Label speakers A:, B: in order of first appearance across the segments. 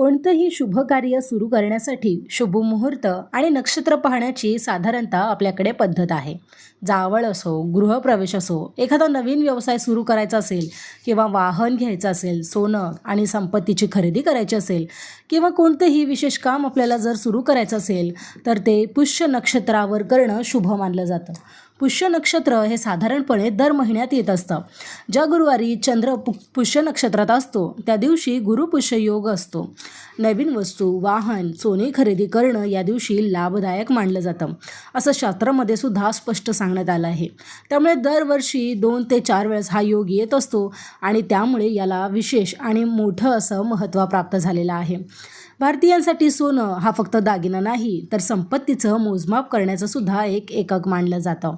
A: कोणतंही शुभ कार्य सुरू करण्यासाठी शुभ मुहूर्त आणि नक्षत्र पाहण्याची साधारणतः आपल्याकडे पद्धत आहे. जावळ असो गृहप्रवेश असो एखादा नवीन व्यवसाय सुरू करायचा असेल किंवा वाहन घ्यायचं असेल सोनं आणि संपत्तीची खरेदी करायची असेल किंवा कोणतंही विशेष काम आपल्याला जर सुरू करायचं असेल तर ते पुष्य नक्षत्रावर करणं शुभ मानलं जातं. पुष्य नक्षत्र हे साधारणपणे दर महिन्यात येत असतं. ज्या गुरुवारी चंद्र पु पुष्य नक्षत्रात असतो त्या दिवशी गुरुपुष्य योग असतो. नवीन वस्तू वाहन सोने खरेदी करणं या दिवशी लाभदायक मानलं जातं. असं शास्त्रामध्ये सुद्धा स्पष्ट सांगण्यात आलं आहे. त्यामुळे दरवर्षी दोन ते चार वेळेस हा योग येत असतो आणि त्यामुळे याला विशेष आणि मोठं असं महत्त्व प्राप्त झालेलं आहे. भारतीयांसाठी सोनं हा फक्त दागिना नाही तर संपत्तीचं मोजमाप करण्याचं सुद्धा एक एकक मानलं जातं.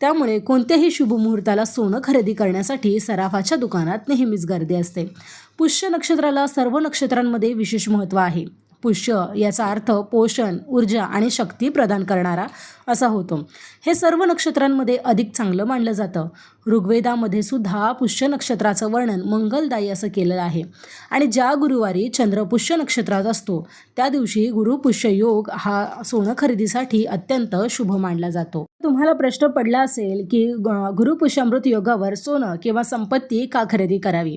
A: त्यामुळे कोणत्याही शुभ मुहूर्ताला सोनं खरेदी करण्यासाठी सराफाच्या दुकानात नेहमीच गर्दी असते. पुष्य नक्षत्राला सर्व नक्षत्रांमध्ये विशेष महत्त्व आहे. पुष्य याचा अर्थ पोषण ऊर्जा आणि शक्ती प्रदान करणारा असा होतो. हे सर्व नक्षत्रांमध्ये अधिक चांगलं मानलं जातं. ऋग्वेदामध्ये सुद्धा पुष्य नक्षत्राचं वर्णन मंगलदायी असं केलेलं आहे. आणि ज्या गुरुवारी चंद्र पुष्य नक्षत्रात असतो त्या दिवशी गुरुपुष्य योग हा सोनं खरेदीसाठी अत्यंत शुभ मानला जातो. तुम्हाला प्रश्न पडला असेल की गुरुपुष्यामृत योगावर सोनं किंवा संपत्ती का खरेदी करावी?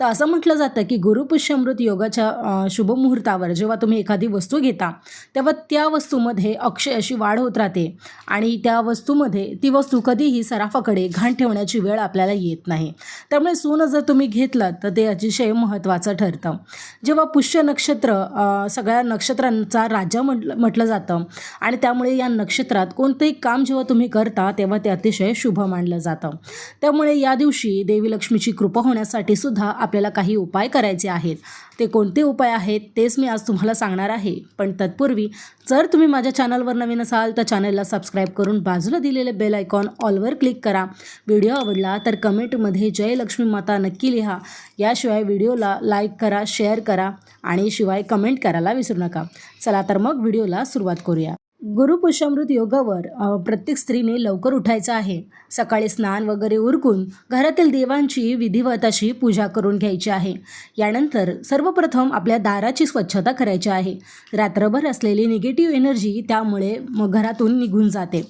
A: तर असं म्हटलं जातं की गुरुपुष्यामृत योगाच्या शुभ मुहूर्तावर जेव्हा तुम्ही एखादी वस्तू घेता तेव्हा त्या वस्तूमध्ये अक्षय अशी वाढ होत राहते. आणि त्या वस्तूमध्ये ती वस्तू कधीही सराफाकडे घाण ठेवण्याची वेळ आपल्याला येत नाही. त्यामुळे सोनं जर तुम्ही घेतलं तर ते अतिशय महत्त्वाचं ठरतं. जेव्हा पुष्य नक्षत्र सगळ्या नक्षत्रांचा राजा म्हटलं म्हटलं जातं आणि त्यामुळे या नक्षत्रात कोणतंही काम जेव्हा तुम्ही करता तेव्हा ते अतिशय शुभ मानलं जातं. त्यामुळे या दिवशी देवी लक्ष्मीची कृपा होण्यासाठी सुद्धा आपल्याला काही उपाय करायचे आहेत. ते कोणते उपाय आहेत तेच मी आज तुम्हाला सांगणार आहे. पण तत्पूर्वी जर तुम्ही माझ्या चॅनलवर नवीन असाल तर चॅनलला सबस्क्राईब करून बाजूला दिलेले बेल आयकॉन ऑलवर क्लिक करा. व्हिडिओ आवडला तर कमेंटमध्ये जय लक्ष्मी माता नक्की लिहा. याशिवाय व्हिडिओला लाईक करा शेअर करा आणि शिवाय कमेंट करायला विसरू नका. चला तर मग व्हिडिओला सुरुवात करूया. गुरुपुष्यामृत योगावर प्रत्येक स्त्रीने लवकर उठायचं आहे. सकाळी स्नान वगैरे उरकून घरातील देवांची विधिवत अशी पूजा करून घ्यायची आहे. यानंतर सर्वप्रथम आपल्या दाराची स्वच्छता करायची आहे. रात्रभर असलेली निगेटिव्ह एनर्जी त्यामुळे मग घरातून निघून जाते.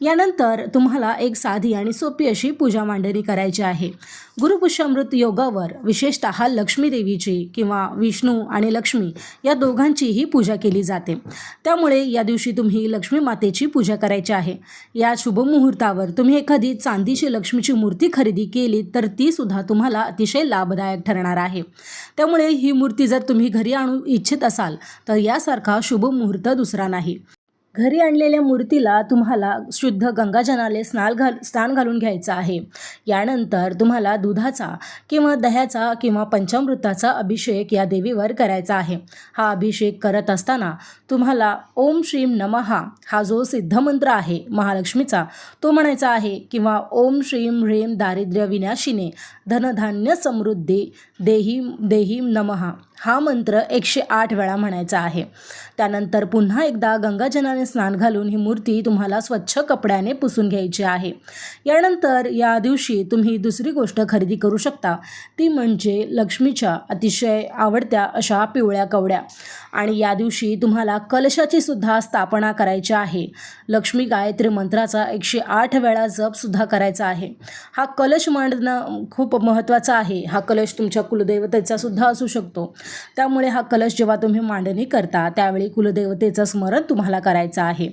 A: यानंतर तुम्हाला एक साधी आणि सोपी अशी पूजा मांडणी करायची आहे. गुरुपुष्यामृत योगावर विशेषतः लक्ष्मीदेवीची किंवा विष्णू आणि लक्ष्मी या दोघांचीही पूजा केली जाते. त्यामुळे या दिवशी तुम्ही लक्ष्मी मातेची पूजा करायची आहे. या शुभ मुहूर्तावर तुम्ही एखादी चांदीची लक्ष्मीची मूर्ती खरेदी केली तर ती सुद्धा तुम्हाला अतिशय लाभदायक ठरणार आहे. त्यामुळे ही मूर्ती जर तुम्ही घरी आणू इच्छित असाल तर यासारखा शुभ मुहूर्त दुसरा नाही. घरी आणलेल्या मूर्तीला तुम्हाला शुद्ध गंगाजनाले स्नान घाल स्नान घालून घ्यायचं आहे. यानंतर तुम्हाला दुधाचा किंवा दह्याचा किंवा पंचामृताचा अभिषेक या देवीवर करायचा आहे. हा अभिषेक करत असताना तुम्हाला ओम श्रीम नमहा हा जो सिद्धमंत्र आहे महालक्ष्मीचा तो म्हणायचा आहे किंवा ओम श्रीम ह्रीम दारिद्र्य विनाशिने धनधान्य समृद्धी देही देही नमहा हा मंत्र एकशे आठ वेळा म्हणायचा आहे. त्यानंतर पुन्हा एकदा गंगाजनाने स्नान घालून ही मूर्ती तुम्हाला स्वच्छ कपड्याने पुसून घ्यायची आहे. यानंतर या दिवशी तुम्ही दुसरी गोष्ट खरेदी करू शकता. ती म्हणजे लक्ष्मीच्या अतिशय आवडत्या अशा पिवळ्या कवड्या. आणि या दिवशी तुम्हाला कलशाची सुद्धा स्थापना करायची आहे. लक्ष्मी गायत्री मंत्राचा एकशे आठ वेळा जपसुद्धा करायचा आहे. हा कलश मांडणं खूप महत्त्वाचा आहे. हा कलश तुमच्या कुलदैवतेचा सुद्धा असू शकतो. त्यामुळे हा कलश जेव्हा तुम्ही मांडणी करता त्यावेळी कुलदेवतेचं स्मरण तुम्हाला करायचं आहे.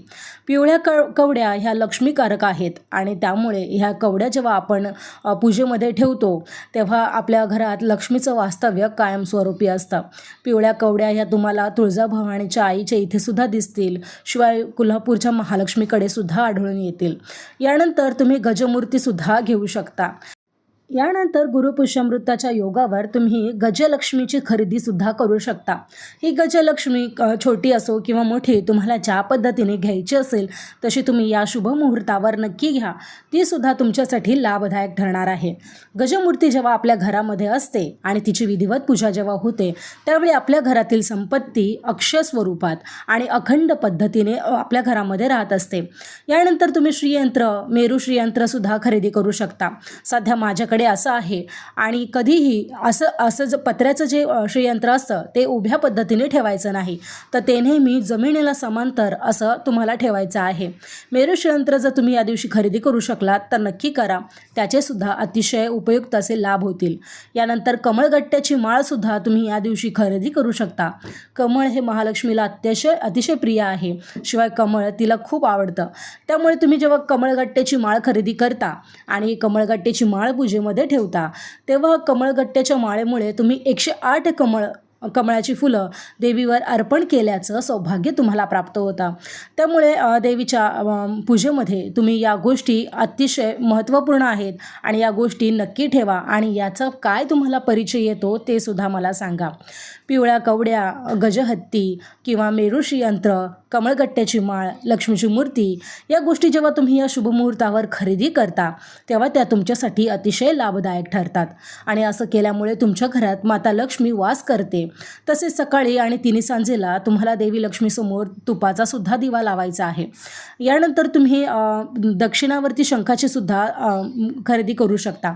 A: पिवळ्या क कवड्या ह्या लक्ष्मीकारक आहेत आणि त्यामुळे ह्या कवड्या जेव्हा आपण पूजेमध्ये ठेवतो तेव्हा आपल्या घरात लक्ष्मीचं वास्तव्य कायमस्वरूपी असतं. पिवळ्या कवड्या ह्या तुम्हाला तुळजाभवानीच्या आईच्या इथे सुद्धा दिसतील शिवाय कोल्हापूरच्या महालक्ष्मीकडे सुद्धा आढळून येतील. यानंतर तुम्ही गजमूर्तीसुद्धा घेऊ शकता. यानंतर गुरुपुष्यमृताच्या योगावर तुम्ही गजलक्ष्मीची खरेदीसुद्धा करू शकता. ही गजलक्ष्मी छोटी असो किंवा मोठी तुम्हाला ज्या पद्धतीने घ्यायची असेल तशी तुम्ही या शुभ मुहूर्तावर नक्की घ्या. तीसुद्धा तुमच्यासाठी लाभदायक ठरणार आहे. गजमूर्ती जेव्हा आपल्या घरामध्ये असते आणि तिची विधिवत पूजा जेव्हा होते त्यावेळी आपल्या घरातील संपत्ती अक्षय स्वरूपात आणि अखंड पद्धतीने आपल्या घरामध्ये राहत असते. यानंतर तुम्ही श्रीयंत्र मेरू श्रीयंत्रसुद्धा खरेदी करू शकता. सध्या माझ्याकडे तुमच्याकडे असं आहे. आणि कधीही असं असं ज पत्र्याचं जे श्रीयंत्र असतं ते उभ्या पद्धतीने ठेवायचं नाही. तर ते नेहमी जमिनीला समांतर असं तुम्हाला ठेवायचं आहे. मेरू श्रीयंत्र जर तुम्ही या दिवशी खरेदी करू शकलात तर नक्की करा. त्याचेसुद्धा अतिशय उपयुक्त असे लाभ होतील. यानंतर कमळगट्ट्याची माळसुद्धा तुम्ही या दिवशी खरेदी करू शकता. कमळ हे महालक्ष्मीला अतिशय अतिशय प्रिय आहे. शिवाय कमळ तिला खूप आवडतं. त्यामुळे तुम्ही जेव्हा कमळगट्ट्याची माळ खरेदी करता आणि कमळगट्ट्याची माळ पूजेमध्ये ठेवता. तेव्हा कमळगट्ट्याच्या माळेमुळे तुम्ही एकशे आठ कमळ कमळाची फुलं देवीवर अर्पण केल्याचं सौभाग्य तुम्हाला प्राप्त होतं. त्यामुळे देवीच्या पूजेमध्ये तुम्ही या गोष्टी अतिशय महत्त्वपूर्ण आहेत आणि या गोष्टी नक्की ठेवा आणि याचा काय तुम्हाला परिचय येतो ते सुद्धा मला सांगा. पिवळ्या कवड्या गजहत्ती किंवा मेरुषी यंत्र कमळगट्ट्याची माळ लक्ष्मीची मूर्ती या गोष्टी जेव्हा तुम्ही या शुभमुहूर्तावर खरेदी करता तेव्हा त्या तुमच्यासाठी अतिशय लाभदायक ठरतात. आणि असं केल्यामुळे तुमच्या घरात माता लक्ष्मी वास करते. तसेच सकाळी आणि तिन्ही सांजेला तुम्हाला देवी लक्ष्मीसमोर तुपाचा सुद्धा दिवा लावायचा आहे. यानंतर तुम्ही दक्षिणावरती दक्षिणावर्ती शंखाची सुद्धा खरेदी करू शकता.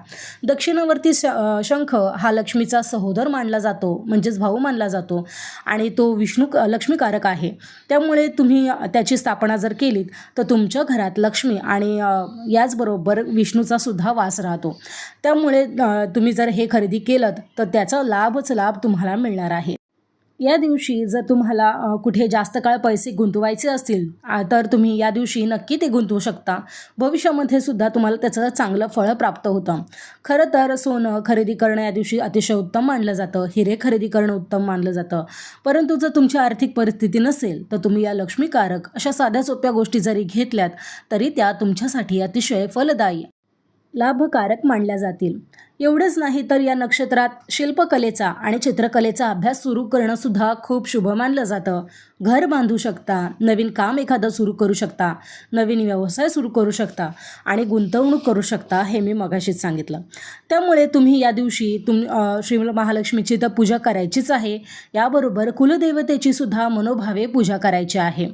A: दक्षिणावर्ती श शंख हा लक्ष्मीचा सहोदर मानला जातो म्हणजेच भाऊ मानला जातो आणि तो विष्णू लक्ष्मीकारक आहे. त्यामुळे तुम्ही त्याची स्थापना जर केलीत तर तुमच्या घरात लक्ष्मी आणि याचबरोबर विष्णूचा सुद्धा वास राहतो. त्यामुळे तुम्ही जर हे खरेदी केलं तर त्याचा लाभच लाभ तुम्हाला मिळणार आहे. या दिवशी जर तुम्हाला कुठे जास्त काळ पैसे गुंतवायचे असतील तर तुम्ही या दिवशी नक्की ते गुंतवू शकता. भविष्यामध्ये सुद्धा तुम्हाला त्याचं चांगलं फळ प्राप्त होतं. खरं तर सोनं खरेदी करणं या दिवशी अतिशय उत्तम मानलं जातं हिरे खरेदी करणं उत्तम मानलं जातं. परंतु जर तुमची आर्थिक परिस्थिती नसेल तर तुम्ही या लक्ष्मीकारक अशा साध्या सोप्या गोष्टी जरी घेतल्यात तरी त्या तुमच्यासाठी अतिशय फलदायी लाभकारक मानल्या जातील. एवढंच नाही तर या नक्षत्रात शिल्पकलेचा आणि चित्रकलेचा अभ्यास सुरू करणं सुद्धा खूप शुभ मानलं जातं. घर बांधू शकता नवीन काम एखादं सुरू करू शकता नवीन व्यवसाय सुरू करू शकता आणि गुंतवणूक करू शकता हे मी मगाशीच सांगितलं. त्यामुळे तुम्ही या दिवशी तुम श्री महालक्ष्मीची तर पूजा करायचीच आहे. याबरोबर कुलदेवतेची सुद्धा मनोभावे पूजा करायची आहे.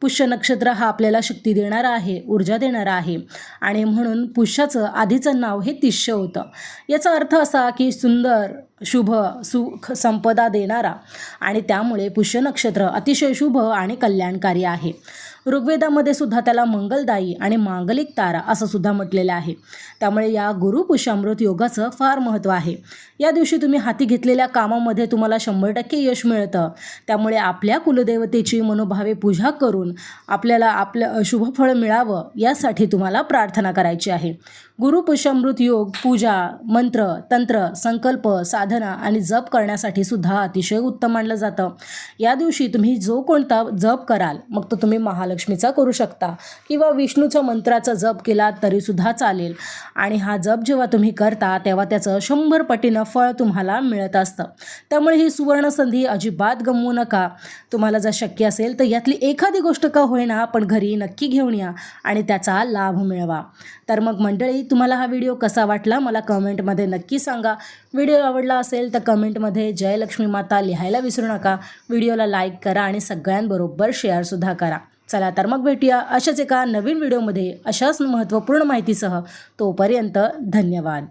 A: पुष्य नक्षत्र हा आपल्याला शक्ती देणारा आहे ऊर्जा देणारा आहे आणि म्हणून पुष्याचं आधीचं नाव हे तिष्य होतं. याचा अर्थ असा की सुंदर शुभ सुख संपदा देणारा आणि त्यामुळे पुष्य नक्षत्र अतिशय शुभ आणि कल्याणकारी आहे. ऋग्वेदामध्ये सुद्धा त्याला मंगलदायी आणि मांगलिक तारा असं सुद्धा म्हटलेलं आहे. त्यामुळे या गुरु पुष्यामृत योगाचं फार महत्त्व आहे. या दिवशी तुम्ही हाती घेतलेल्या कामामध्ये तुम्हाला शंभर टक्के यश मिळतं. त्यामुळे आपल्या कुलदेवतेची मनोभावे पूजा करून आपल्याला आपलं शुभफळ मिळावं यासाठी तुम्हाला प्रार्थना करायची आहे. गुरु पुष्यामृत योग पूजा मंत्र तंत्र संकल्प साधना आणि जप करण्यासाठी सुद्धा अतिशय उत्तम मानलं जातं. या दिवशी तुम्ही जो कोणता जप कराल मग तो तुम्ही महालक्ष्मीचा करू शकता. किंवा विष्णूच्या मंत्राचा जप केला तरीसुद्धा चालेल. आणि हा जप जेव्हा तुम्ही करता तेव्हा त्याचं शंभर पटीनं फळ तुम्हाला मिळत असतं. त्यामुळे ही सुवर्ण संधी अजिबात गमवू नका. तुम्हाला जर शक्य असेल तर यातली एखादी गोष्ट का होईना पण घरी नक्की घेऊन या आणि त्याचा लाभ मिळवा. तर मग मंडळी तुम्हाला हा व्हिडिओ कसा वाटला मला कमेंटमध्ये नक्की सांगा. व्हिडिओ आवडला असेल तर कमेंटमध्ये जय लक्ष्मी माता लिहायला विसरू नका. व्हिडिओला लाईक करा आणि सगळ्यांबरोबर शेअरसुद्धा करा. चला तर मग भेटूया अशाच एका नवीन व्हिडिओमध्ये अशाच महत्त्वपूर्ण माहितीसह. तोपर्यंत धन्यवाद.